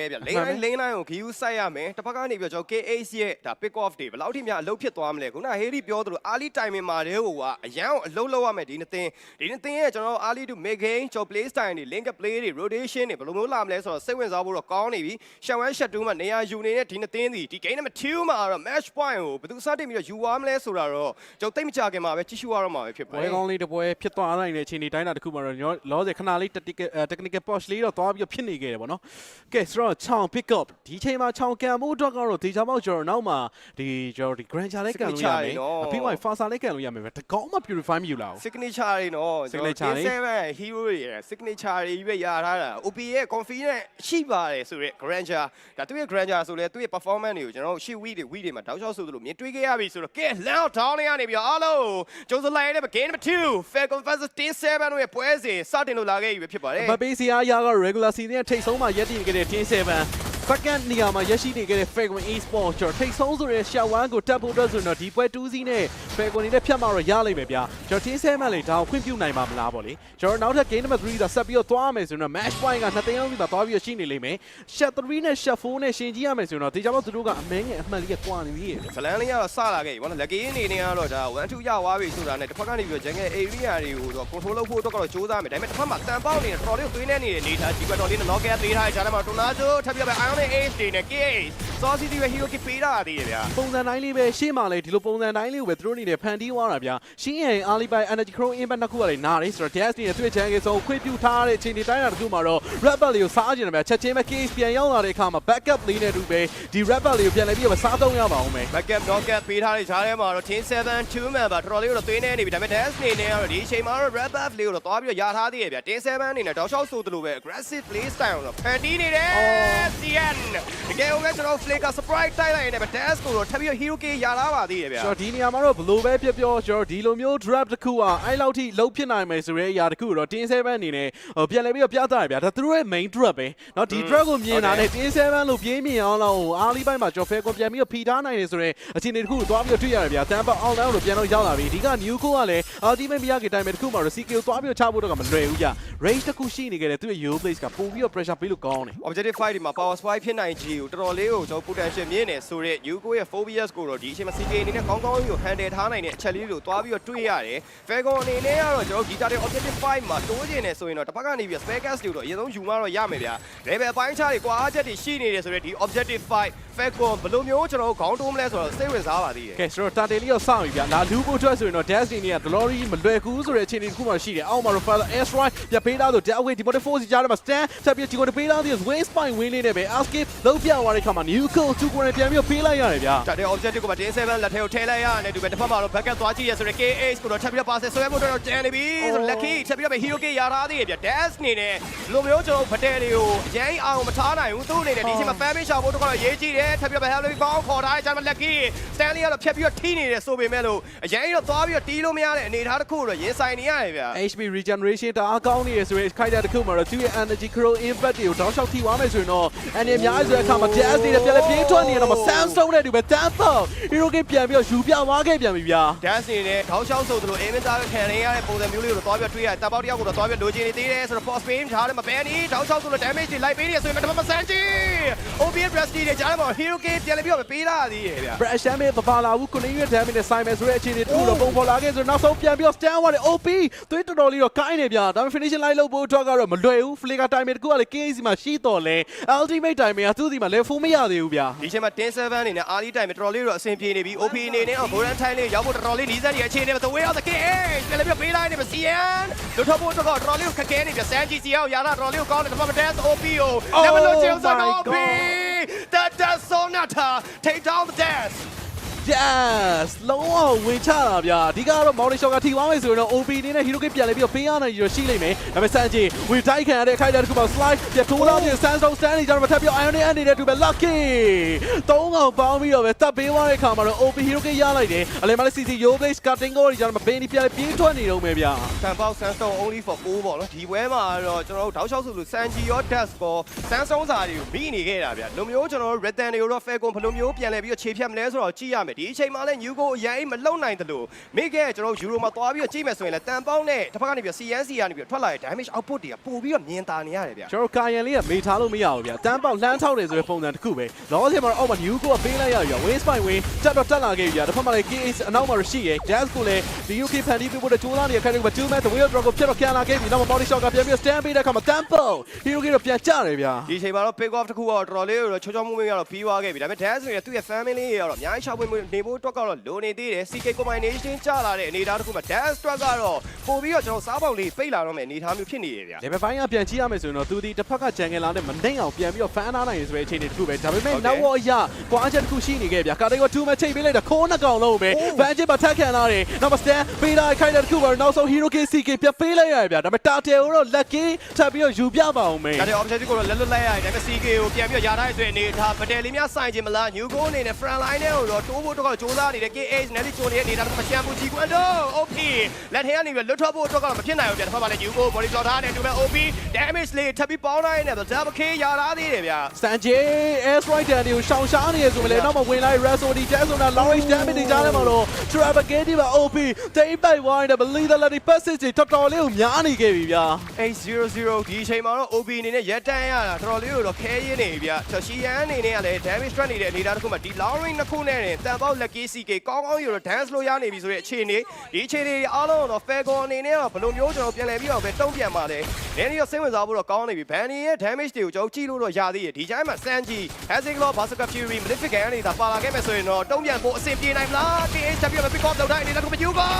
ပဲဗျလိန်တိုင်းလိန်တိုင်းကိုဂီယူစိုက်ရမယ်တစ်ဖက်ကနေပြီးတော့ကျွန်တော် KH ရဲ့ဒါ pick off တွေဘယ်လောက်ထိများအလုပ်ဖြစ်သွားမလဲခုနဟေးရီပြောသလို early timing မှာတည်းဟိုကအရန်ကိုအလုပ်လုပ်ရမယ်ဒီနှစ်သင်းဒီနှစ်သင်းရဲ့ကျွန်တော် early to mid game ကျွန်တော် play style တွေ link play တွေ rotation တွေဘယ်လိုမျိုးလာမလဲဆိုတော့စိတ်ဝင်စားဖို့တော့ကောင်းနေပြီရှောင်းဝမ်းရှက်တူးမှာနေရာယူနေတဲ့ဒီနှစ်သင်းစီဒီ game number 2မှာတော့ match point ကိုဘယ်သူစတင်ပြီးတော့ယူသွားမလဲဆိုတာတော့ကျွန်တော်သိမကြခင်မှာပဲကြည့်ရှုရတော့မှာပဲဖြစ်ပါပွဲကောင်းလေးတစ်ပွဲဖြစ်သွားနိုင်တဲ့အခြေအနေတိုင်းတာတစ်ခုမှာတော့ကျွန်တော်လောဆယ်ခဏလေး technical technical push လေးတော့သွားပြီးဖြစ်နေခဲ့တယ်ပေါ့နော်ကဲဆိုတော့တော့ချောင်း pick up ဒီချိန်မှာချောင်းကန်ဖို့အတွက်ကတော့ဒေချာပေါက်ကျော်နောက်မှာဒီကျော်ဒီ grandcha လည်းကန်လို့ရမယ်အပြီးမှ faster လည်းကန်လို့ရမယ်ပဲတကောင်းမှ purify မယူလာဘူး signature တွေနော် signature တွေ 7 hero တွေ signature တွေပဲရထားတာ OP ရဲ့ confidence နဲ့ရှိပါတယ်ဆိုတော့ grandcha ဒါသူ့ရဲ့ grandcha ဆိုလဲသူ့ရဲ့ performance တွေကိုကျွန်တော်တို့ရှေ့ week တွေ week တွေမှာတောက်လျှောက်ဆိုသလိုမြင်တွေ့ခဲ့ရပြီဆိုတော့ get down down လေးကနေပြီးတော့အားလုံးဂျိုးစလိုက်ရဲ့ game 2 fair confess 17ရဲ့ပွဲစဉ်စတင်လို့လာခဲ့ပြီဖြစ်ပါတယ်မပေးစီအားရက regular season ရဲ့ထိတ်ဆုံးမှာရက်တည်ခဲ့တဲ့10 Shiver. Second နေရာမှာရရှိနေခဲ့တဲ့ Falcon Esports ကျွန်တော်ထိတ်ဆုံးဆိုတဲ့ Shout 1ကိုတက်ဖို့အတွက်ဆိုရင်တော့ဒီပွဲ2စီးနဲ့ Falcon နေတဲ့ဖြတ်မှာတော့ရလိမ့်မယ်ဗျာကျွန်တော် Team 7လေဒါကိုခွင့်ပြုနိုင်ပါမလားပေါ့လေကျွန်တော်နောက်ထပ် game number 3ကဆက်ပြီးတော့သွားရမယ်ဆိုရင်တော့ match point ကနှစ်သိန်းလုံးစီမှာသွားပြီးတော့ရှိနေလိမ့်မယ် Shot 3နဲ့ Shot 4နဲ့ရှင်ကြည့်ရမယ်ဆိုရင်တော့ဒီကြောင့်သူတို့ကအမင်းငယ်အမှန်လေးကကွာနေပြီဇလန်လေးကတော့စလာခဲ့ပြီဗောနော်လက်ကင်းအနေနဲ့ကတော့ဒါ1 2ရသွားပြီဆိုတာနဲ့တစ်ဖက်ကနေပြီးတော့ jungle area တွေကိုတော့ control လုပ်ဖို့အတွက်ကတော့စူးစမ်းမယ်ဒါပေမဲ့တစ်ဖက်မှာတန်ပေါက်နေတဲ့တော်လေးကိုသွင်းနေနေတဲ့နေသားဒီကွက်တော်လေးနဲ့ knock out ပေးထားတဲ့ဂျာထဲမှာ tornado ထပ်ပြပဲ ion ace တွေနဲ့ KH saucy တွေပဲ hero kit ပေးတာသေးတယ်ဗျာပုံစံတိုင်းလေးပဲရှေ့မှာလေဒီလိုပုံစံတိုင်းလေးကိုပဲသူတို့အနေနဲ့ဖန်တီးသွားတာဗျာရှင်းရင်အားလေးပိုင် energy crow impact နှစ်ခုကလည်းနားတယ်ဆိုတော့ dash နဲ့တွေ့ချင်ခဲ့ဆိုခွင့်ပြုထားတဲ့ချိန်ဒီတိုင်းတာတစ်ခုမှာတော့ red belt လေးကိုစားကြည့်တယ်ဗျာချက်ချင်းပဲ case ပြန်ရောက်လာတဲ့အခါမှာ backup လေးနဲ့တူပဲဒီ red belt လေးကိုပြန်လဲပြီးတော့စားသုံးရပါအောင်မယ် backup knock out ပေးထားတဲ့ဂျာထဲမှာတော့ team 7 2 man ပါတော်တော်လေးတော့သွင်းနေနေပြီဒါပေမဲ့ dash အနေနဲ့ကတော့ဒီအချိန်မှာတော့ red buff လေးကိုတော့သွားပြီးတော့ယာထားသေးရဲ့ဗျာ team 7အနေနဲ့တောက်လျှောက်ဆိုသလိုပဲ aggressive play style ကိုတော့ဖန်တီးနေတယ် CN တကယ်ဟုတ်ကဲ့ကျွန်တော် flicker surprise တိုက်လိုက်နေတယ်ဗျ dash ကိုတော့ထပ်ပြီးတော့ hero kit ယာထားပါသေးရဲ့ဗျာ ကျွန်တော်ဒီနေရာမှာတော့ဘလို့ပဲပြောပြောကျွန်တော်ဒီလိုမျိုး drop တစ်ခုကအဲ့လောက်ထိလုံးဖြစ်နိုင်မယ်ဆိုတဲ့အရာတစ်ခုတော့ Team 7အနေနဲ့ဟိုပြန်လဲပြီးတော့ပြသရဗျာဒါသူတို့ရဲ့ main drop ပဲเนาะဒီ drop ကိုမြင်တာနဲ့ Team 7လို့ပြေးမြင်အောင်လို့အားလေးပိုင်းမှာကျွန်တော် fair ကိုပြန်ပြီးတော့ဖီထားနိုင်တယ်ဆိုတော့အခြေအနေတစ်ခုကိုသွားပြီးတော့တွေ့ရတယ်ဗျာတန်ပတ် online လို့ပြန်တော့ရောက်လာပြီဒီက new code ကလည်း ultimate မရခင်တိုင်းပဲတစ်ခုမှာတော့ CK ကိုသွားပြီးတော့ချဖို့တော့ကမလွယ်ဘူးဗျ range တစ်ခုရှိနေခဲ့တယ်သူ့ရဲ့ Yo Blaze ကပို့ပြီးတော့ pressure ပေးလို့ကောင်းတယ် objective fight ဒီမှာ power spike ဖြစ်နိုင်ကြီးကိုတော်တော်လေးကိုကျွန်တော် potential မြင်နေဆိုတော့ Yuko ရဲ့ phobias ကိုတော့ဒီအချိန်မှာ CK အနေနဲ့ကောင်းကောင်းကြီးကို handle ထားနိုင်တဲ့အချက်လေးတွေကိုတွားပြီးတော့တွေ့ရတယ်။ Falcon အနေနဲ့ကတော့ကျွန်တော် guitar တဲ့ objective fight မှာတိုးကျင်နေဆိုရင်တော့တစ်ဖက်ကနေပြီး spare gas တွေကိုတော့အရင်ဆုံးယူမှတော့ရမယ်ဗျာ။ level အပိုင်းခြားတွေကွာချက်တွေရှိနေတယ်ဆိုတော့ဒီ objective fight Falcon ဘယ်လိုမျိုးကျွန်တော်ခေါင်းတိုးမလဲဆိုတော့စိတ်ဝင်စားပါသေးတယ်ကဲဆိုတော့တာတယ်လေးတော့စောင့်ပြီဗျာလာလူဖို့အတွက်ဆိုရင်တော့ Destiny က Glory မလွယ်ကူဆိုတဲ့အခြေအနေတစ်ခုမှရှိတယ်အောက်မှာတော့ Father Airstrike ပြပေးလာဆို Delway Demoted Force ကြားထဲမှာ stand ဆက်ပြီးဒီကိုပေးလာတဲ့ Wing Spine ဝင်းလေးနဲ့ပဲ Escape လုံးပြသွားတဲ့ခါမှာ New Kill 2 corner ပြန်ပြီးတော့ပေးလိုက်ရတယ်ဗျာဒါတဲ့ objective ကိုပါတင်7လက်ထဲကိုထည့်လိုက်ရတယ်ဒီဘက်တစ်ဖက်မှာတော့ backup သွားကြည့်ရဆိုတော့ KH ကိုတော့ထပ်ပြီးတော့ pass ဆွဲဖို့တော့တန်နေပြီဆိုတော့ lucky ထပ်ပြီးတော့ hero k ရထားသေးရဲ့ဗျ dash နေနဲ့လိုမျိုးကျွန်တော်ဗတဲတွေကိုအရင်အောင်မထားနိုင်ဘူးသူ့အနေနဲ့ဒီချိန်မှာ fan base ရှာဖို့တော့ရေးကြည့်တယ်ထပ်ပြီးတော့ hello ကောင်းခေါ်ထားတယ်ကျွန်တော် lucky stanley ကတော့ဖြတ်ပြီးတော့ထိနေတယ်ဆိုပေမဲ့လို့အရင်တော့သွားပြီးတော့တီးလို့မရတဲ့အနေအထားတစ်ခုတော့ရင်ဆိုင်နေရတယ်ဗျ HP regeneration တအားကောင်းနေရဆိုရင်ခိုက်တာတစ်ခုမှာတော့သူ့ရဲ့ energy crow impact တွေကိုတောင်းလျှောက်ထိသွားမယ်ဆိုရင်တော့အနေအများကြီးဆိုတဲ့အခါမှာ dash တွေပြန်လဲပြေးထွက်နေရတော့ Samsung နဲ့တူပဲ Tampa Hero Game ပြန်ပြီးတော့ယူပြသွားခဲ့ပြန်ပြီဗျာ dance နေနဲ့ခေါင်းရှောင်းဆိုသလို inventory ခံနေရတဲ့ပုံစံမျိုးလေးကိုတော့သွားပြီးတော့တွေ့ရတယ်တပ်ပေါက်တစ်ယောက်ကိုတော့သွားပြီးလိုချင်နေသေးတယ်ဆိုတော့ force beam ထားတယ်မဘဲနီခေါင်းရှောင်းဆိုလို့ damage တွေလိုက်ပေးနေဆိုရင်တော့မဆန်းကြီး OBS Rusty တွေကြားထဲမှာ hero k ပြန်လည်းပြီးတော့ပေးလာသေးရဲ့ဗျ Fresh damage ပပါလာဘူးကိုနေရွက် damage နဲ့ဆိုင်မယ်ဆိုတဲ့အခြေအနေတစ်ခုတော့ပုံဖော်လာခဲ့ဆိုနောက်ဆုံးပြန်ပြီးတော့ stand သွားတယ် OP သွေးတော်တော်လေးတော့ကိုင်းနေဗျာဒါပေမဲ့ finishing line လုပ်ဖို့အတွက်ကတော့မလွယ်ဘူး flicker timer တစ်ခုကလည်း KC မှာရှိတော်လဲ ultimate timer ကသူ့စီမှာ level 4မရသေးဘူးဗျာဒီချိန်မှာ ten seven အနေနဲ့ early time တော်တော်လေးတော့အဆင်ပြေနေပြီ OP အနေနဲ့ golden time လေးရောက်ဖို့တော်တော်လေးနီးစပ်နေအခြေအနေမှာ the way of the king ပြန်လည်းပြီးပေးလိုက်နေပါ CN လွတ်ထဖို့တော့တော်တော်လေးကိုခက်ခဲနေပြ Sanji CN ကိုရာတာတော်တော်လေးကိုကောင်းတယ်ဒါပေမဲ့ dance OP ကို never look chill ဆိုတော့ OP that does sonata take down the dance yes လုံးဝဝင်ချတာဗျာအဓိကတော့ Mountain Shot ကထိသွားမယ်ဆိုရင်တော့ OP အနေနဲ့ Hero Game ပြန်လဲပြီးတော့ပေးရနိုင်ရရှိလိမ့်မယ်ဒါပေမဲ့ Sanji ဝင်တိုက်ခံရတဲ့ခိုက်တာတစ်ခုမှာ slide ပြထိုးလာတဲ့ Sandstone stand နေကြတော့ထပ်ပြီး Iron နဲ့အနေနဲ့တူပဲ lucky သုံးကောင်ပေါင်းပြီးတော့ပဲတပ်ပေးသွားတဲ့ခါမှာတော့ OP Hero Game ရလိုက်တယ်အလဲမလေး CC Yo Blaze cutting ကိုကြတော့ဘင်းဒီပြန်လဲပြေးထွက်နေတော့မယ်ဗျာတန်ပေါက် Sandstone only for 4ပေါ့နော်ဒီပွဲမှာတော့ကျွန်တော်တို့တောက်လျှောက်ဆိုလို့ Sanji ရော Dust ကော Sandstone စာတွေကိုမိနေခဲ့တာဗျလူမျိုးကျွန်တော်တို့ Return တွေကိုတော့ Falcon ဘယ်လိုမျိုးပြန်လဲပြီးတော့ခြေဖြတ်မလဲဆိုတော့ကြည့်ရမယ်မယ်ဒီအချိန်မှာလည်း new goal အရင်မလုံနိုင်တယ်လို့မိကဲကျွန်တော် euro မှာသွားပြီးတော့ကြည့်မယ်ဆိုရင်လည်းတန်ပေါင်းနဲ့တစ်ဖက်ကနေပြီး CNC ကနေပြီးထွက်လာတဲ့ damage output တွေကပို့ပြီးတော့မြင်သာနေရတယ်ဗျာကျွန်တော်ကာယန်လေးကမေထားလို့မရဘူးဗျာတန်းပေါက်လှမ်းထောက်တယ်ဆိုတဲ့ပုံစံတစ်ခုပဲလောဆယ်မှာတော့အောက်မှာ new ကိုပေးလိုက်ရပြီ win spine win တက်တော့တက်လာခဲ့ပြီဗျာတစ်ဖက်မှာလည်း KS အနောက်မှာရှိရယ် jazz ကိုလည်းဒီ UK ဖန်တီးပြဖို့တဲ့ကြိုးစားနေတဲ့ခိုင်တွေက2 man the wheel drop ကိုဖြတ်တော့ကန်လာခဲ့ပြီနောက်မှာ body shot ကပြန်ပြီး stand ပေးတဲ့အခါမှာ tempo hero ကတော့ပြန်ကြတယ်ဗျာဒီအချိန်မှာတော့ pick off တစ်ခုကတော့တော်တော်လေးတော့ချောချောမွေ့မွေ့ကတော့ပြီးသွားခဲ့ပြီဒါပေမဲ့ dance ဆိုရင်သူ့ရဲ့ family တွေကတော့အများကြီးရှောက်ပွေးမွေ့နေဖို့အတွက်ကတော့လိုနေသေးတယ် CK combination ကြလာတဲ့အနေအထားတစ်ခုမှာ dance အတွက်ကတော့ပို့ပြီးတော့ကျွန်တော်စားပေါက်လေးပိတ်လာတော့မယ်အနေအထားမျိုးဖြစ်နေရဗျာ level 5ကပြန်ကြည့်ရမယ်ဆိုရင်တော့သူဒီတစ်ဖက်က jungle လာနဲ့မနှိမ့်အောင်ပြန်ပြီးတော့ fan နာနိုင်ရဆိုတဲ့အခြေအနေတစ်ခုပဲဒါပေမဲ့ Okay. နောက်ဝအရကွာချက်တစ်ခုရှိနေခဲ့ဗျာကာတေက2 man ချိန်ပေးလိုက်တာခိုးနှစ်ကောင်လုံးပဲ fan ချစ်ပါထက်ခံလာတယ်နောက်မှာ stand ပေးလိုက်ခိုင်းတဲ့တစ်ခုပဲနောက်ဆုံး hero KCK ပြန်ပေးလိုက်ရတယ်ဗျာဒါပေမဲ့တာတယ်ကိုတော့ lucky ထပ်ပြီးတော့ယူပြပါအောင်မယ်ဒါတဲ့ objective ကိုတော့လက်လွတ်လိုက်ရတယ်ဒါပေမဲ့ CK ကိုပြန်ပြီးတော့ယာထားရဆိုရင်အနေအထားပတယ်လေးများဆိုင်ခြင်းမလား new goal အနေနဲ့ front line နဲ့တော့တိုးဖို့တော့စူးစမ်းနေတဲ့ KH နဲ့ဒီချိုနေတဲ့အနေအထားတစ်ခုမချမ်းဘူးကြီးကွန်တော့ OP လက်ထဲကနေပြီးလွတ်ထွက်ဖို့အတွက်ကတော့မဖြစ်နိုင်ဘူးဗျာတစ်ဖက်မှာလည်း new goal body block ထားတယ်တူမဲ့ OP damage လေးထပ်ပြီးပေါင်းလိုက်နေတယ် double K ယာထားသေးတယ်ဗျာစန်ဂျေ air strike တန်တွေကိုရှောင်ရှားနေရဆိုမလဲနောက်မှဝင်လိုက် Rasodi Jackson နဲ့ Lawrence damage တွေကြားထဲမှာတော့ Trapagate ပါ OP တိတ်ပိုက်ဝိုင်းတယ် believe the lady passage တွေတော်တော်လေးကိုများနေခဲ့ပြီဗျာ800 ဒီအချိန်မှာတော့ OB အနေနဲ့ရက်တန်းရတာတော်တော်လေးကိုတော့ခဲရင်းနေပြီဗျချရှီယန်အနေနဲ့ကလည်း damage strike နေတဲ့အနေအထားတစ်ခုမှာဒီ long range နှစ်ခုနဲ့တန်ပေါက် lucky CK ကောင်းကောင်းယူတော့ dance လို့ရနေပြီဆိုတဲ့အခြေအနေဒီအခြေအနေအားလုံးတော့ Falcon အနေနဲ့တော့ဘယ်လိုမျိုးကျွန်တော်ပြန်လည်ပြီးတော့ပဲတုံ့ပြန်ပါလဲနည်းနည်းတော့စိတ်ဝင်စားဖို့တော့ကောင်းနေပြီ Banny ရဲ့ damage တွေကိုကျွန်တော်ကြည့်လို့တော့ရသေးတယ်ဒီချိန်မှာ Sanji Haziglo Berserker Fury Malefic နေတာပါလာခဲ့မယ်ဆိုရင်တော့တုံ့ပြန်ဖို့အဆင်ပြေနိုင်မလား THW ပဲ pick up လုပ်တိုင်းအနေနဲ့ကိုမယူကော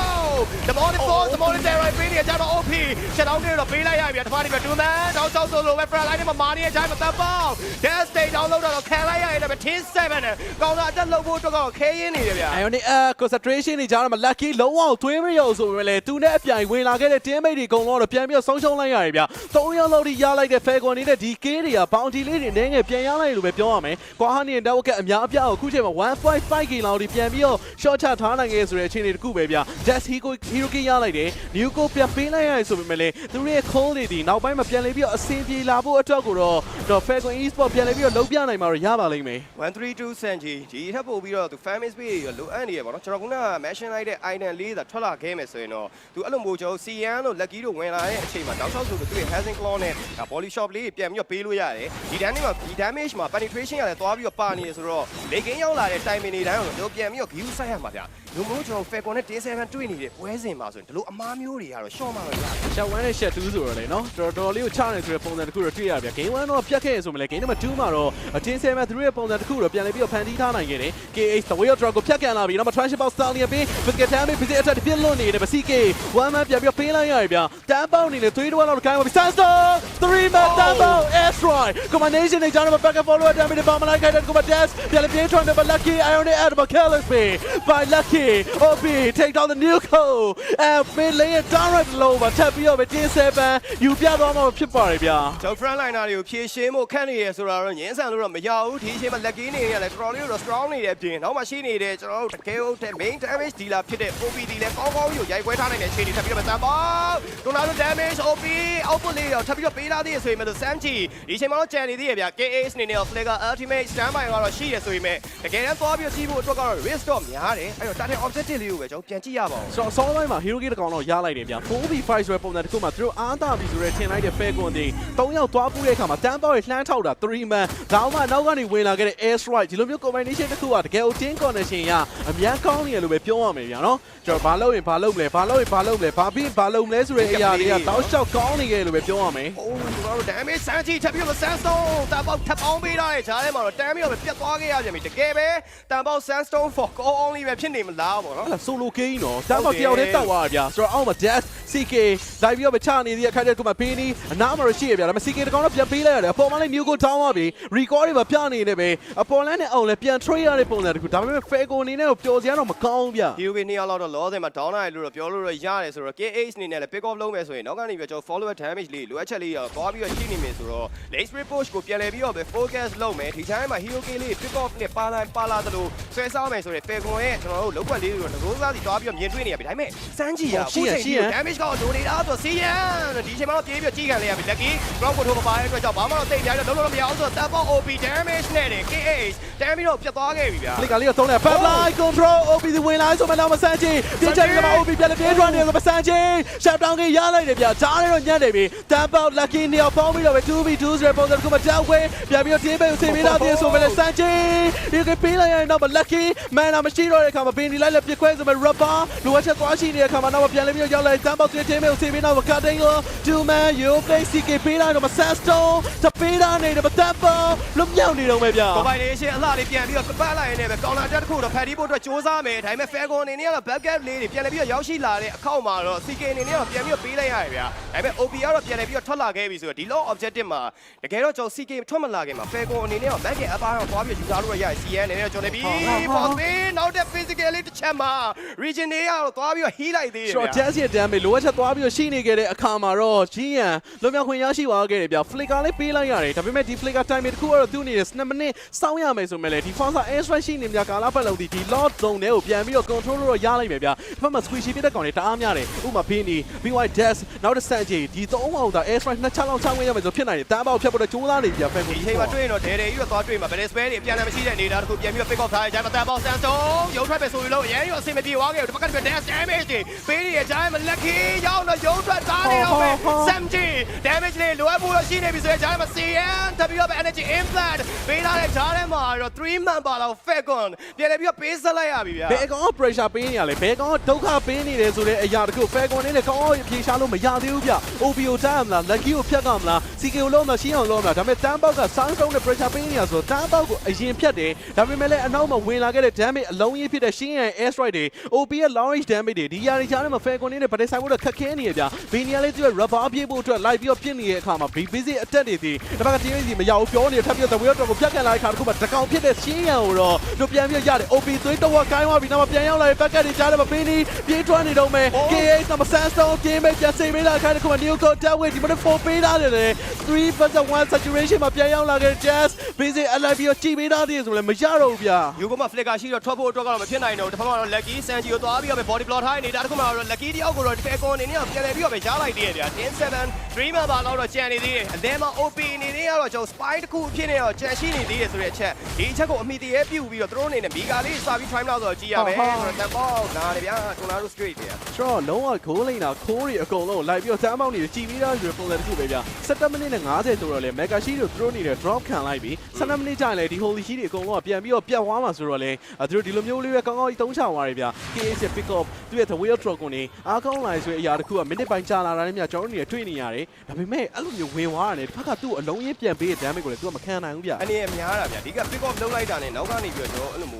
တမောနဲ့ force တမောနဲ့ terror ပေးနေကြတော့ OP ချက်တောင်းနေတော့ပေးလိုက်ရပြီတဖားနေပြီ2 man တောင်းချောက်ဆိုလိုပဲ front line နဲ့မမာနေတဲ့အချိန်မှာတန်ပေါက် gas stage တောင်းလို့တော့ခံလိုက်ရတယ်ပဲ10 7ကောင်းတာအတက်လုပ်ဖို့တော့ခဲရင်းနေတယ်ဗျာ Ionic uh concentration တွေကြားထဲမှာ lucky လုံးဝသွေးမရုံဆိုပေမဲ့လေသူနဲ့အပြိုင်ဝင်လာခဲ့တဲ့ teammate တွေအကုန်လုံးတော့ပြန်ပြီးတော့ဆုံးရှုံးလိုက်ရတယ်ဗျ။၃ယောက်လောက်ထိရလိုက်တဲ့ Falcon နေတဲ့ဒီ K တွေက bounty လေးတွေနည်းငယ်ပြန်ရလိုက်လို့ပဲပြောရမယ်။ကွာဟာနီတဲ့ဝက်ကအများအပြားကိုအခုချိန်မှာ 1.5k လောက်ထိပြန်ပြီးတော့ short ချထားနိုင်ခဲ့ဆိုတဲ့အခြေအနေတစ်ခုပဲဗျ။ Just Hiko Hiroki ရလိုက်တယ်။ New Go ပြန်ပေးလိုက်ရတယ်ဆိုပေမဲ့လေသူတို့ရဲ့ call တွေဒီနောက်ပိုင်းမှာပြန်လေပြီးတော့အဆင်ပြေလာဖို့အတွက်ကိုတော့တော့ Falcon Esport ပြန်လေပြီးတော့လုံးပြနိုင်မှာတော့ရပါလိမ့်မယ်။132 Sanji ဒီထပ်ပို့ပြီးတော့သူ fan base ပေးရလိုအပ်နေရပါတော့ကျွန်တော်က mention လိုက်တဲ့ item လေးသာထွက်လာခဲ့မယ်ဆိုရင်တော့သူအဲ့လိုမျိုးကျွန်တော် CN လို့ lucky တို့ဝင်လာတဲ့အချိန်မှာတောက်လျှောက်ဆိုသူရဲ့ Hazing Claw နဲ့ body shot လေးပြန်ပြီးတော့ပေးလို့ရတယ်ဒီ damage မှာဒီ damage မှာ penetration ရတယ်သွားပြီးတော့ပါနေရဆိုတော့လေကင်းရောက်လာတဲ့ timing တွေတိုင်းတော့ကျွန်တော်ပြန်ပြီးတော့ view ဆိုင်ရမှာဗျလူမျိုးကျွန်တော် Falcon နဲ့ T7 တွေ့နေတဲ့ပွဲစဉ်မှာဆိုရင်ဒီလိုအမားမျိုးတွေကတော့ short မှာပဲဗျရှက်1နဲ့ရှက်2ဆိုတော့လေနော်တော်တော်လေးကိုချနေဆိုတဲ့ပုံစံတစ်ခုတော့တွေ့ရဗျာ game 1တော့ပြတ်ခဲ့ရဆိုမလဲ game number 2မှာတော့အတင်း7သူတို့ရဲ့ပုံစံတစ်ခုတော့ပြန်လဲပြီးတော့ဖန်တီးထားနိုင်ခဲ့တယ် KH the way of drug ကိုဖြတ်ကန်လာပြီးတော့ transit box stallion ပြီး biscuit time ပြီး busy attack ပြစ်လွတ်နေတယ်ဗစီ K 1 man ပြန်ပြီးတော့ပေးလိုက်ရတယ်ဗျာတန်းပေါက်နေလေ3 2 1လောက်ကိုင်းပါပြီ Sandstorm 3 man တန်းပေါက် asteroid combination တွေကြားထဲမှာ back and forward damage တွေပါမလိုက်ခဲ့တဲ့ combat dash ပြန်လဲပြေးထွန်းတယ် but lucky ionic at the careless be by lucky OP take down the new code and mid lane direct low ပါထပ်ပြီးတော့ပဲတင်း7ယူပြသွားမှာဖြစ်ပါတယ်ဗျာကျွန်တော် front liner တွေကိုဖြည့်ရှင်းဖို့ခက်နေရဆိုတာတော့ငင်းဆန်လို့တော့မရဘူးဒီအချိန်မှာ lucky နေရတယ်တော်တော်လေးတော့ strong နေတဲ့အပြင်နောက်မှရှိနေတဲ့ကျွန်တော်တို့တကယ်ဟုတ်တဲ့ main damage dealer ဖြစ်တဲ့ OPD လည်းကောင်းကောင်းယူရိုက်ခွဲထားနိုင်တဲ့အခြေအနေထပ်ပြီးတော့မတန်ပါဘူးတော်တော် damage OP output လေးတော့ထပ်ပြီးတော့ပေးထားသေးရဆိုရင်မလို့ Samchi ဒီအချိန်မှာတော့ကြံနေသေးရဗျ KAS အနေနဲ့ Flicker ultimate standby ကတော့ရှိရဆိုရင်တကယ်တမ်းသွားပြီးတော့ကြီးဖို့အတွက်ကတော့ risk တော့များတယ်အဲ့တော့ target objective လေးကိုပဲကျွန်တော်ပြန်ကြည့်ရပါဦးဆိုတော့ဆောင်းပိုင်းမှာ hero gate တစ်ကောင်တော့ရလိုက်တယ်ဗျာ 4v5 ဆိုတဲ့ပုံစံတစ်ခုမှာသူတို့အားသာပြီဆိုတဲ့ထင်လိုက်တဲ့ Falcon တွေ၃ယောက်သွားပူးတဲ့အခါမှာတန်းပေါက်ရဲ့လှမ်းထောက်တာ3 man ဒါမှနောက်ကနေဝင်လာခဲ့တဲ့ air strike ဒီလိုမျိုး combination တစ်ခုကတကယ်ကို team connection ရအများကောင်းနေရလို့ပဲပြောရမယ်ဗျာနော်ကျွန်တော်ဘာလုပ်ရင်ဘာလုပ်မလဲဘာလုပ်ရင်ဘာလုပ်မလဲဘာပြီးဘာလုပ်မလဲဆိုတဲ့အရာတွေကတောက်လျှောက်ကောင်းနေခဲ့လို့ပဲပြောရမယ်အိုးကျွန်တော်တို့ damage စမ်းကြည့်ချက်ပြီးတော့ sandstone တန်ပေါက်ထပ်ပေါင်းပေးထားတဲ့ဂျားထဲမှာတော့တန်ပြီးတော့ပြတ်သွားခဲ့ရပြန်ပြီတကယ်ပဲတန်ပေါက် sandstone for call only ပဲဖြစ်နေမလားပေါ့နော်အဲ့ဒါ solo game နော်တန်းပေါက်တယောက်တည်းတောက်သွားတာဗျာဆိုတော့အောက်မှာ dash CK လိုက်ပြီးတော့မချနေသေးတဲ့ခိုက်တဲ့ကမှပေးနီးအနားမှာရှိရဗျာဒါပေမဲ့ CK တကောင်တော့ပြန်ပေးလိုက်ရတယ်အပေါ်မှာလည်း new go down သွားပြီ record တွေပါပြနေနေပဲအပေါ်လန်းနဲ့အောင်လည်းပြန် trade ရတဲ့ပုံစံတခုဒါပေမဲ့ Falco အနေနဲ့ပျော်စရာတော့မကောင်းဘူးဗျာဒီ way နှစ်ယောက်လောက်တော့လောဆယ်မှာ down နိုင်လို့တော့ပြောလို့တော့ရတယ်ဆိုတော့ KH အနေနဲ့လည်း pick off လုပ်မယ်ဆိုရင်နောက်ကနေပြီးတော့ follower damage လေးလိုအပ်ချက်လေးရောသွားပြီးတော့ရှိနေမယ်ဆိုတော့ late spray push ကိုပြန်လဲပြီးတော့ပဲ focus လုပ်မယ်ဒီချိန်မှာ hero K လေး pick off နဲ့ပါလာပါလာသလိုဆွဲစားမယ်ဆိုရင် Falcon ရဲ့ကျွန်တော်တို့လုပ်ကွက်လေးတွေကိုငကိုးစားစီတွားပြီးတော့မြင်တွေ့နေရပြီဒါပေမဲ့စမ်းကြည့်ရရှိရရှိရ damage ကောဒိုနေတာဆိုစီယန်ဒီချိန်မှာတော့ပြေးပြီးကြီးခံလိုက်ရပြီ lucky ground control မပါတဲ့အတွက်ကြောင့်ဘာမှတော့တိတ်ပြရတော့လုံးလုံးမရအောင်ဆိုတော့ tap OP damage နဲ့တယ် KH damage တော့ပြတ်သွားခဲ့ပြီဗျာဖလစ်ကလေးကိုသုံးတယ် Fab Line Control OP ဒီဝင်လာဆိုမှတော့မဆန်းချင်းပြင်းချက်ကမှ OP ပြန်လေပြေး run နေဆိုမဆန်းချင်း shut down ကရလိုက်တယ်ဗျာကြားရတော့ညံ့တယ်ပြီ tap out lucky နေအောင်ပေါင်းပြီးတော့ပဲ 2v2 ဆိုတဲ့ပုံစံတစ်ခုမှကြောက်ဝဲပြန်ပြီးတော့ team ပဲကိုဆင်ပေးတာပြေဆိုပဲဆန်းချင်းဒီကပေးလိုက်ရတော့ lucky man မရှိတော့တဲ့အခါမှာဘင်းဒီလိုက်လက်ပြခွဲဆိုမဲ့ rubber လိုအပ်ချက်သွားရှိနေတဲ့အခါမှာတော့ပြန်လေပြီးတော့ရောက်လာ tap out တဲ့ team ပဲကိုဆင်ပေးတော့ cutting လို့ two man you play CK ပေးလိုက်တော့ Sandstone တပေးတာနေတယ် tap out လွတ်မြောက်နေတော့မယ်ဗျာကိုပိုင်လေးရှင်းအလှလေးပြန်ပြီးတော့ပတ်လိုက်ရနေပဲကောင်လာတက်တစ်ခုတော့ဖက်ဒီဖို့အတွက်စူးစမ်းမယ်ဒါပေမဲ့ Falcon အနေနဲ့ကတော့ backup လေးတွေပြန်လည်ပြီးတော့ရောက်ရှိလာတဲ့အခောက်မှာတော့ CK အနေနဲ့ကတော့ပြန်ပြီးတော့ပေးလိုက်ရတယ်ဗျာဒါပေမဲ့ OP ကတော့ပြန်လည်ပြီးတော့ထွက်လာခဲ့ပြီဆိုတော့ဒီ low objective မှာတကယ်တော့ကျွန်တော် CK ထွက်မလာခင်မှာ Falcon အနေနဲ့ကတော့ back ရဲ့ upper တော့သွားပြီးယူလာလို့ရရတယ် CN အနေနဲ့ကျွန်တော်လည်းပြီး boss ပေးနောက်တဲ့ physical လေးတစ်ချက်မှာ region တွေကတော့သွားပြီးတော့ heal လိုက်သေးတယ် short ဗျာ chance ရဲ့ damage လိုအပ်ချက်သွားပြီးတော့ရှိနေခဲ့တဲ့အခါမှာတော့ဂျင်းရန်လွန်မြောက်ခွင့်ရရှိသွားခဲ့တယ်ဗျ flicker လေးပေးလိုက်ရတယ်ဒါပေမဲ့ဒီ flicker time တစ်ခုကတော့သူ့အနေနဲ့2မိနစ်စောင့်ရမယ်ဆိုမဲ့လေဒီ Fonsa air strike ရှိနေမြကာလာပတ်လုံးဒီဒီ lot zone တွေကိုပြန်ပြီးတော့ control လို့ရလိုက်မယ်ဗျဒီဘက်မှာ squishy ပြတဲ့ကောင်တွေတအားများတယ်ဥပမာ Bini BY Dash နောက်တစ်ဆန်ကြီးဒီသုံးအောင်သာ air strike နှစ်ချလောက်ချောင်းဝင်ရမယ်ဆိုဖြစ်နိုင်တယ်တန်းပေါက်ဖြတ်ဖို့တော့ကြိုးစားနေပြီဗျ fan ကိုဒီချိန်မှာတွေ့ရင်တော့ဒဲဒဲကြီးတော့သွားတွေ့မှာဗက်စပယ်တွေအပြန်အလှန်မရှိတဲ့အနေအထားတစ်ခုပြန်ပြီးတော့ pick off ထားတဲ့ဂျိုင်းမတန်ပေါက်ဆန်စုံရုံထွက်ပဲဆိုရင်လို့အရင်ရောအဆင်မပြေသွားခဲ့တယ်ဒီဘက်က dash damage တွေပေးနေရဂျိုင်းမလက်ခီရောက်တော့ရုံထွက်သားနေတော့ပဲ SMG damage တွေလိုအပ်ဖို့တော့ရှိနေပြီဆိုရင်ဂျိုင်းမ CN တပြီးတော့ energy implant ပေးလာတဲ့ဂျားထဲမှာတော့3 man ပါတော့ Falcon ပြန်လည်းပြီးတော့ပေးဆက်လိုက်ရပြီဗျာဘယ်ကောင်က pressure ပေးနေရလဲဘယ်ကောင်ကဒုက္ခပေးနေတယ်ဆိုတဲ့အရာတခု Falcon နဲ့ကောင်းအောင်ဖြေရှားလို့မရသေးဘူးဗျ OBO တမ်းမလား Lucky ကိုဖြတ်ကမလား CK ကိုလုံးမလားရှင်းအောင်လုံးမလားဒါပေမဲ့တန်းပေါက်က Soundstone နဲ့ pressure ပေးနေရဆိုတန်းပေါက်ကိုအရင်ဖြတ်တယ်ဒါပေမဲ့လည်းအနောက်မှာဝင်လာခဲ့တဲ့ damage အလုံးကြီးဖြစ်တဲ့ရှင်းရန် air strike တွေ OP ရဲ့ long range damage တွေဒီຢာတွေကြားထဲမှာ Falcon နဲ့ဗတ်ဆိုင်ဖို့တော့ခက်ခဲနေရဗျဘီနီယာလေးသူ့ရဲ့ rubber ပြေးဖို့အတွက်လိုက်ပြီးတော့ပြစ်နေတဲ့အခါမှာ B busy attack တွေဒီတစ်ဘက်က team စီမရဘူးပြောနေထပ်ပြီးတော့ the wheel တော့ကိုပြတ်ကန်လာတဲ့ခါတစ်ခုမှာတကောင်ဖြစ်တဲ့ရှင်းရန်ကိုတော့တို့ပြန်ပြီးရတယ် OP သွေးတော့ကိုင်းသွားပြီနောက်မှပြန်ရောက်လာတဲ့ back တွေကြားထဲမှာပင်းနေပြေးထွန်းနေတော့မယ် KH နံပါတ် Sandstone ပြင်းမဲ့ပြန်စိတ်ပေးလာခိုင်းတဲ့ခုမှာ New Code Tower ဒီမှာ4ပေးထားတယ်လေ3 versus 1 saturation မှာပြန်ရောက်လာခဲ့တဲ့ Jazz busy အလိုက်ပြီးတော့ကြည်ပေးထားတယ်ဆိုလည်းမရတော့ဘူးဗျာယူကမ flicker ရှိတော့ထွက်ဖို့အတွက်ကတော့မဖြစ်နိုင်တော့ဘူးတစ်ဖက်မှာတော့ lucky sanji ကိုသွားပြီးတော့ပဲ body block ထားနေတာတစ်ခုမှာတော့ lucky တယောက်ကိုတော့ falcon အနေနဲ့ကပြန်လည်ပြီးတော့ပဲကြားလိုက်သေးတယ်ဗျာ107 dream မှာတော့တော့ကြံနေသေးတယ်အလဲမှာ op အနေနဲ့ကတော့ကျွန်တော် spy တစ်ခုအဖြစ်နဲ့တော့ကြံရှိနေသေးတယ်ဆိုတဲ့အချက်ဒီအချက်ကိုအမိတရေပြုတ်ပြီးတော့သူတို့အနေနဲ့မီဂါလေးစာပြီး try လောက်ဆိုတော့ကြည့်ရမယ်ဆိုတော့တန်ပေါက်နားတယ်ဗျာ tornado straight တယ်ကျွန်တော်လုံးဝခိုးလိမ့်တာခိုးရီအကုန်လုံးလိုက်ပြီးတော့တမ်းပေါက်နေကြည်ပြီးသားယူပုံစံတစ်ခုပဲဗျာ17မိနစ်နဲ့50ဆိုတော့လေ mega sheet ကိုသူတို့နေနဲ့ drop ခံလိုက်ပြီး17မိနစ်ကြာရင်လေဒီ holy sheet တွေအကုန်လုံးကပြန်ပြီးတော့ပြတ်သွားမှာဆိုတော့လေသူတို့ဒီလိုမျိုးလေးပဲကောင်းကောင်းကြီးတုံးချသွားတယ်ဗျာ KS ရဲ့ pick up သူရဲ့ the wheel drop ကိုနေအားကောင်းလာဆိုတဲ့အရာတစ်ခုကမိနစ်ပိုင်းကြာလာတာနဲ့မြကျွန်တော်တို့နေတွေ့နေရတယ်ဒါပေမဲ့အဲ့လိုမျိုးဝင်သွားရတယ်တစ်ဖက်ကသူ့အလုံးရင်းပြန်ပေးတဲ့ damage ကိုလည်းသူကမခံနိုင်ဘူးဗျာအနေနဲ့များတာဗျာဒီက pick off လုပ်လိုက်တာနဲ့နောက်ကနေပြီးတော့ကျွန်တော်အဲ့လိုမျိုး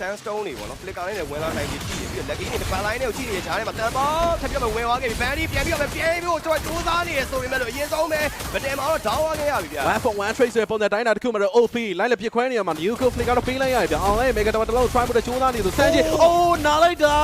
sandstone တွေပေါ့နော် flicker လေးနဲ့ဝင်လာနိုင်ပြီးရှိတယ်ပြီးတော့ lucky နဲ့ ban line တွေကိုကြည့်နေတဲ့ဂျားထဲမှာတန်ပေါက်ထပ်ပြီးတော့ဝင်သွားခဲ့ပြီ bandy ပြန်ပြီးတော့ပြန်ပြီးတော့ကျွန်တော်စူးစမ်းနေရဆိုပေမဲ့လို့အရင်ဆုံးပဲမတင်မှာတော့ down သွားခဲ့ရပြီဗျာ one for one trade ဆိုတဲ့ပုံစံတိုင်းတာတစ်ခုမှာတော့ OP လိုက်လက်ပြခွဲနေရမှာ New Code Flick ကတော့ပေးလိုက်ရတယ်ဗျာ online mega တမတလုံး try ဖို့ကြိုးစားနေဆိုစမ်းချင် oh နားလိုက်တာ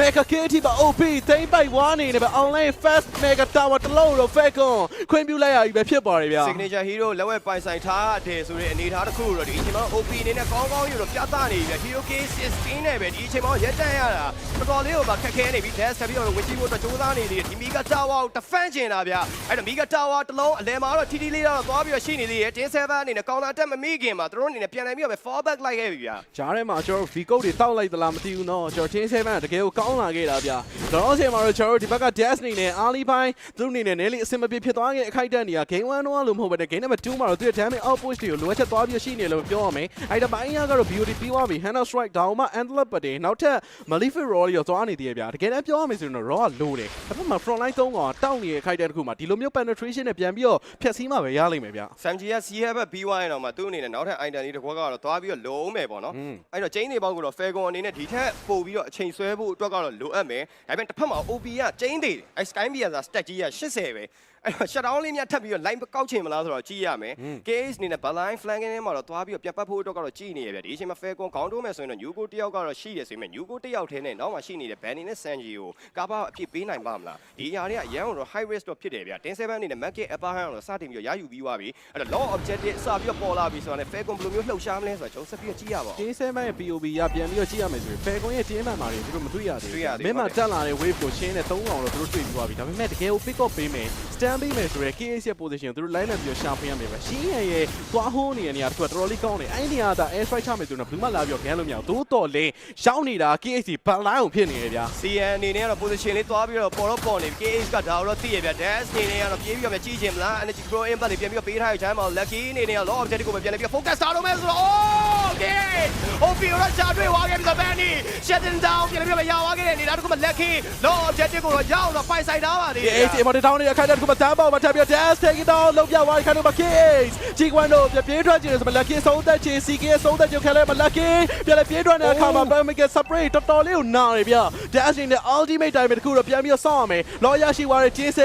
mega KT ပါ OP သိမ့်ပိုက်ဝါနေနေဗျ online fast mega tower တလုံးတော့ Falcon ခွင့်ပြုလိုက်ရပြီပဲဖြစ်ပါတယ်ဗျာ signature hero လက်ဝဲပိုင်ဆိုင်ထားတယ်ဆိုတဲ့အနေအထားတစ်ခုတော့ဒီအချိန်မှာ OP အနေနဲ့ကောင်းကောင်းယူတော့ပြသနေပြီဗျ hero case 16 နဲ့ပဲဒီအချိန်မှာရက်တန့်ရတာ တော်တော်လေးကိုပါခက်ခဲနေပြီ dash ဆက်ပြီးတော့ဝင်ကြည့်ဖို့အတွက်ကြိုးစားနေသေးတယ်ဒီ mega tower ကို defend ကျင်တာဗျအဲ့တော့ mega tower တစ်လုံးအလဲမှာတော့ TT လေးတော့သွားပြီးတော့ရှိနေသေးတယ်တင်7အနေနဲ့ counter attack မမိခင်မှာသူတို့အနေနဲ့ပြန်လာပြီးတော့ပဲ fall back လိုက်ခဲ့ပြီဗျ ဂျားထဲမှာကျွန်တော် V code တွေတောက်လိုက်သလားမသိဘူးเนาะကျွန်တော်ချင်း7ကတကယ်ကိုကောင်းလာခဲ့တာဗျာကျွန်တော်အချိန်မှာတော့ကျွန်တော်ဒီဘက်က Dash နေနဲ့ Ali ပိုင်းသူတို့နေနဲ့ Nelly အစင်မပြေဖြစ်သွားခဲ့အခိုက်အတန့်တွေက Game 1တော့လို့မဟုတ်ဘဲနဲ့ Game number 2မှာတော့သူရဲ့ damage output တွေကိုလိုအပ်ချက်သွားပြီးရှိနေလို့ပြောရမယ်အဲ့ဒါပိုင်းကတော့ BOD ပြီးသွားပြီ Hannah Strike ဒါမှ Antler ပတ်တယ်နောက်ထပ် Malefic Raw ရောသွားနေသေးရဲ့ဗျာတကယ်တမ်းပြောရမယ်ဆိုရင်တော့ Raw လိုတယ်ဒါပေမဲ့ front line 3កောင်တောက်နေတဲ့အခိုက်အတန့်တစ်ခုမှာဒီလိုမျိုး penetration နဲ့ပြန်ပြီးတော့ဖြတ်စည်းမှပဲရလိမ့်မယ်ဗျာ Samji က CH ဘက်ပြီးသွားရင်တော့မှသူ့အနေနဲ့နောက်ထပ် item လေးတစ်ခွက်ကတော့သွားပြီးတော့လိုအောင်မယ်ပေါ့နော် อืม အဲ့တော့ chain တွေပေါက်ကတော့ Falcon အနေနဲ့ဒီထက်ပို့ပြီးတော့အချိန်ဆွဲဖို့အတွက်ကတော့လိုအပ်မယ်ဒါပေမဲ့တစ်ဖက်မှာ OP က chain တွေအဲ့ Sky Beer က stat ကြီးက80ပဲ အဲ့တော့ shutdown လေးများထပ်ပြီးတော့ line ကောက်ချင်မလားဆိုတော့ကြည့်ရမယ် KH အနေနဲ့ baline flanking ထဲမှာတော့သွားပြီးတော့ပြန်ပတ်ဖို့အတွက်ကတော့ကြည့်နေရဗျဒီအချိန်မှာ Falcon ခေါင်းတိုးမယ်ဆိုရင်တော့ Nyugo တယောက်ကတော့ရှိတယ်ဆိုပေမဲ့ Nyugo တယောက်ထဲနဲ့နောက်မှရှိနေတဲ့ Benny နဲ့ Sanji ကိုကာပါအဖြစ်ပေးနိုင်ပါမလားဒီຢာတွေကအရန်တော့ high risk တော့ဖြစ်တယ်ဗျ10 7အနေနဲ့ market upper hand တော့စတင်ပြီးတော့ရယူပြီးသွားပြီအဲ့တော့ law objective စပြီးတော့ပေါ်လာပြီဆိုတော့ Falcon ဘယ်လိုမျိုးလှုပ်ရှားမလဲဆိုတော့ကျွန်တော်ဆက်ပြီးတော့ကြည့်ရပါဦးတင်းဆဲမန်ရဲ့ POB ရပြန်ပြီးတော့ကြည့်ရမယ်ဆိုရင်ဖယ်ကွန်ရဲ့တင်းမှန်မာတွေသူတို့မတွေ့ရသေးတွေ့ရသေးဘူးမင်းမတက်လာတဲ့ wave ကိုရှင်းတဲ့၃កောင်တော့သူတို့တွေ့ပြီးသွားပြီဒါပေမဲ့တကယ်ကို pick up ပေးမယ် stand ပေးမယ်ဆိုရဲ KS ရဲ့ position ကိုသူတို့ line နဲ့ပြီးတော့ရှာဖွေရမယ်ပဲရှင်းရရဲ့သွားဟိုးနေတဲ့နေရာတစ်ခုကတော်တော်လေးကောင်းတယ်အဲ့ဒီနေရာက air strike ချမယ်ဆိုတော့ဘယ်မှလာပြီးတော့ gan လို့မရဘူးတိုးတော်လေးရှောင်းနေတာ KS ဘန်လိုင်းကိုဖြစ်နေရဗျာ CN အနေနဲ့ကတော့ position လေးသွားပြီးတော့ပေါ်တော့ပေါ်နေ KH ကဒါတော့သိရဗျ dash အနေနဲ့ကတော့ပြေးပြီးတော့ပဲကြည့်ချင်မလား energy pro impact တွေပြန်ပြီးတော့ပေးထားတဲ့ time မှာ lucky အနေနဲ့က law objective ကိုပဲပြန်ပြီး focus ထားတော့မယ်ဆိုတော့ okay okay တော့ချာတွေ့သွားခဲ့ပြီဆို Benny shutting down ပြန်ပြီးတော့ရသွားခဲ့တဲ့အနေဒါတခုမှ lucky law objective ကိုတော့ရအောင်တော့ပိုင်ဆိုင်ထားပါသေးတယ် KS အမတေတောင်းနေတဲ့ခိုင်တဲ့တစ်ခုမှတန်းပေါက်မှာထပ်ပြီးတော့ dash take it down လုံးပြသွားခိုင်တော့ KS ဂျီကွမ်တို့ပြပြေးထွက်ကြည့်နေဆိုမှ lucky ဆုံးသက်ချေ CK ဆုံးသက်ကြခဲလဲမ lucky ပြလဲပြေးထွက်နေတဲ့အခါမှာ Bamiga spray တော်တော်လေးကိုနားရဗျ dash နဲ့ ultimate time တစ်ခုတော့ပြန်ပြီးတော့စောင့်ရမယ်လောရရှိသွားတဲ့ J7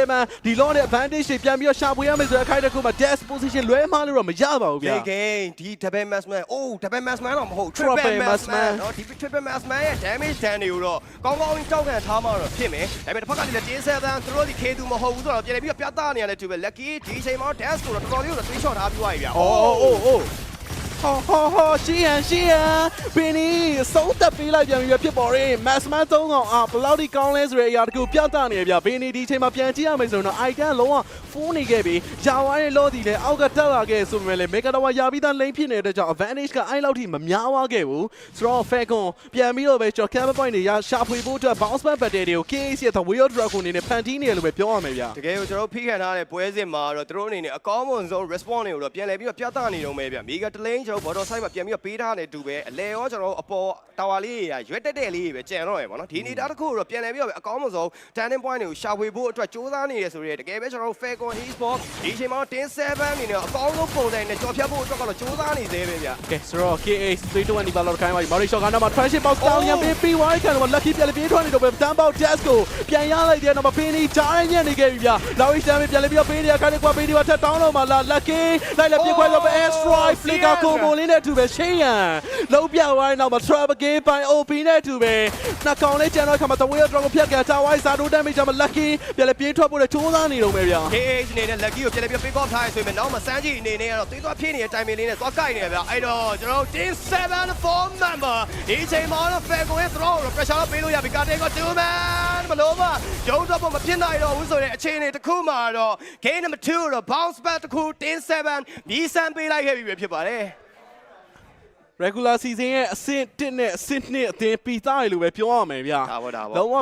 ဒီ law နဲ့ advantage တွေပြန်ပြီးတော့ရှာဖွေရမယ်ဆိုတဲ့ခိုင်တဲ့တစ်ခုမှ dash position လွဲမှားလို့တော့မရပါဘူးဗျာဂိမ်းဂိမ်းဒီ double mass man အိုး double mass man တော့မဟုတ် Triple triple mass mass man man เนาะဒီ triple mass man ရဲ့ damage dan တွေကိုတော့ကောင်းကောင်းကြီးတောက်ခံထားမှတော့ဖြစ်မယ်ဒါပေမဲ့တစ်ဖက်ကလည်း J7 သူတို့ဒီ K2 မဟုတ်ဘူးဆိုတော့ပြန်ပြီးတော့ပြသနေရတယ်သူပဲ lucky ဒီအချိန်မှာ dash ကိုတော့တော်တော်လေးကိုတွေးချော့ထားပြီးသွားပြီဗျာ အိုးအိုးအိုး ဟောဟောဟောရှီယန်ရှီယန်ဘင်းနီဆုံးသက်ပေးလိုက်ပြန်ပြီဖြစ်ပေါ်ရင်မတ်စမန်သုံးကောင်အာဘယ်လောက်ထိကောင်းလဲဆိုတဲ့အရာတခုပြသနေရဗျဘင်းနီဒီအချိန်မှာပြန်ကြည့်ရမယ်ဆိုရင်တော့ icon လုံးဝဖူးနေခဲ့ပြီယာဝိုင်းရဲ့လော်ဒီလည်းအောက်ကတက်လာခဲ့ဆိုပေမဲ့လည်းမေဂါတော်ဝါယာပြီးသားလိမ့်ဖြစ်နေတဲ့ကြောင့် advantage ကအဲ့လောက်ထိမများသွားခဲ့ဘူးဆိုတော့ Falcon ပြန်ပြီးတော့ပဲကျွန်တော် camera point တွေရရှာဖွေဖို့အတွက် bounce back battle တွေကို KAC ရဲ့ The Wheel Dragon အနေနဲ့ဖန်တီးနေတယ်လို့ပဲပြောရမယ်ဗျတကယ်ကိုကျွန်တော်ဖိခံထားတဲ့ပွဲစဉ်မှာတော့သူတို့အနေနဲ့အကောင်းဆုံး response တွေကိုတော့ပြန်လည်ပြီးတော့ပြသနေတော့မယ်ဗျမိကတလိန်ကျွန်တော် border side မှာပြန်ပြီးတော့ပေးထားတဲ့တူပဲအလဲရောကျွန်တော်အပေါ်တာဝါလေးတွေကရွက်တက်တဲ့လေးတွေပဲကြံတော့ရယ်ပေါ့နော်ဒီနေတာတစ်ခုကိုတော့ပြန်လည်ပြီးတော့အကောင်းဆုံး turning point တွေကိုရှာဖွေဖို့အတွက်စူးစမ်းနေရဆိုရဲတကယ်ပဲကျွန်တော် Falcon Esport ဒီအချိန်မှာ10 7အနေနဲ့အကောင်းဆုံးပုံစံနဲ့ကြော်ဖြတ်ဖို့အတွက်ကတော့စူးစမ်းနေသေးပဲဗျကဲဆိုတော့ KA 320ဒီပါလောက်ခိုင်းပါပြီမော်ရီရှော့ကနာမှာ transit box down ရပေးပြီးဝိုင်းခံတော့ lucky ပြန်လေပြေးထွက်နေတော့ပဲတန်းပေါက် desk ကိုပြန်ရလိုက်တဲ့နောက်မှာဖင်းနီဂျားညံ့နေခဲ့ပြီဗျာလောက်ရီစမ်းပြန်လေပြီးတော့ပေးနေရခိုင်းနေကွာပေးနေပါထက်တောင်းတော့မှလာ lucky လိုက်လက်ပြေးခွဲတော့ပဲ air strike flicker ကိုမိုလင်းနဲ့တူပဲရှေးရန်လုံးပြဝိုင်းနောက်မှာ travel game ပိုင်း OP နဲ့တူပဲနှစ်ကောင်လေးကျန်တော့ခါမှာ the wheel dragon ဖြတ်ကန်တာဝိုင်းစာတိုး damage မှာ lucky ပြန်လေပြေးထွက်ဖို့လည်းချိုးစားနေတော့မယ်ဗျာ KH အနေနဲ့ lucky ကိုပြန်လည်ပြီး pick off ထားရဆိုရင်နောက်မှာစမ်းကြည့်အနေနဲ့ကတော့သွေးသွားဖြစ်နေတဲ့ timing လေးနဲ့သွားကိုက်နေတယ်ဗျအဲ့တော့ကျွန်တော်တို့10 7 4 member ဒီအချိန်မှာတော့ Falcon ရဲ့ throw ကို pressure တော့ပေးလို့ရပြီကာတေက2 man မလို့မရုံးတော့မဖြစ်နိုင်တော့ဘူးဆိုတဲ့အခြေအနေတစ်ခုမှာတော့ game number 2တော့ bounce back တစ်ခု10 7မြည်ဆန်းပေးလိုက်ခဲ့ပြီပဲဖြစ်ပါတယ် regular season ရဲ့အဆင့်1နဲ့အဆင့်2အသင်းပြီးသားတယ်လို့ပဲပြောရမယ်ဗျာဒါပေါ့ဒါပေါ့လုံးဝ